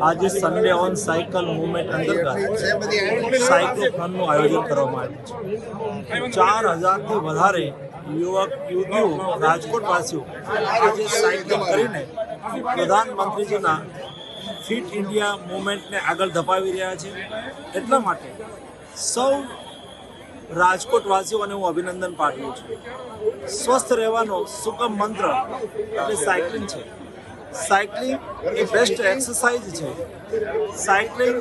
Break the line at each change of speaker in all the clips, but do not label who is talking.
આજે Sunday on cycle movement અંતર્ગત સાયક્લોથોનનું આયોજન કરવામાં આવ્યું છે. ચાર હજારથી વધારે યુવક, યુવતીઓ, રાજકોટવાસીઓ આજે સાયકલ કરીને પ્રધાનમંત્રીજીના ફિટ ઇન્ડિયા મુવમેન્ટને આગળ ધપાવી રહ્યા છે. એટલા માટે સૌ રાજકોટવાસીઓને હું અભિનંદન પાઠવું છું. સ્વસ્થ રહેવાનો સુગમ મંત્ર એટલે સાયકલિંગ છે. સાયકલિંગ એ બેસ્ટ એક્સરસાઇઝ છે. સાયકલિંગ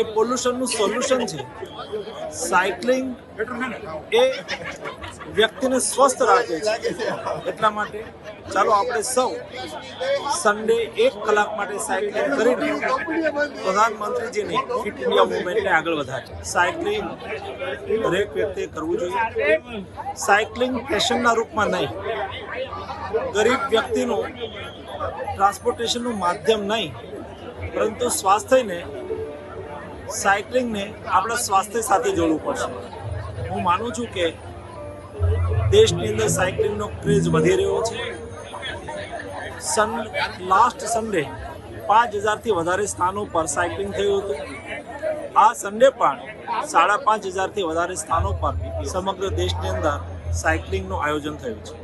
એ પોલ્યુશનનું સોલ્યુશન છે. સાયકલિંગ એ વ્યક્તિને સ્વસ્થ રાખે છે. એટલા માટે ચાલો આપણે સૌ સન્ડે એક કલાક માટે સાયકલિંગ કરીને પ્રધાનમંત્રીજીની ફિટ ઇન્ડિયા મુવમેન્ટને આગળ વધારે સાયકલિંગ દરેક વ્યક્તિએ કરવું જોઈએ. સાયકલિંગ ફેશનના રૂપમાં નહીં. ગરીબ વ્યક્તિનું ટ્રાન્સપોર્ટેશનનું માધ્યમ નહીં, પરંતુ સ્વાસ્થ્યને સાયકલિંગને આપણા સ્વાસ્થ્ય સાથે જોડવું પડશે. હું માનું છું કે દેશની અંદર સાયકલિંગનો ક્રેઝ વધી રહ્યો છે. સન લાસ્ટ સન્ડે પાંચ હજારથી વધારે સ્થાનો પર સાયકલિંગ થયું હતું. આ સન્ડે પણ સાડા પાંચ હજારથી વધારે સ્થાનો પર સમગ્ર દેશની અંદર સાયકલિંગનું આયોજન થયું છે.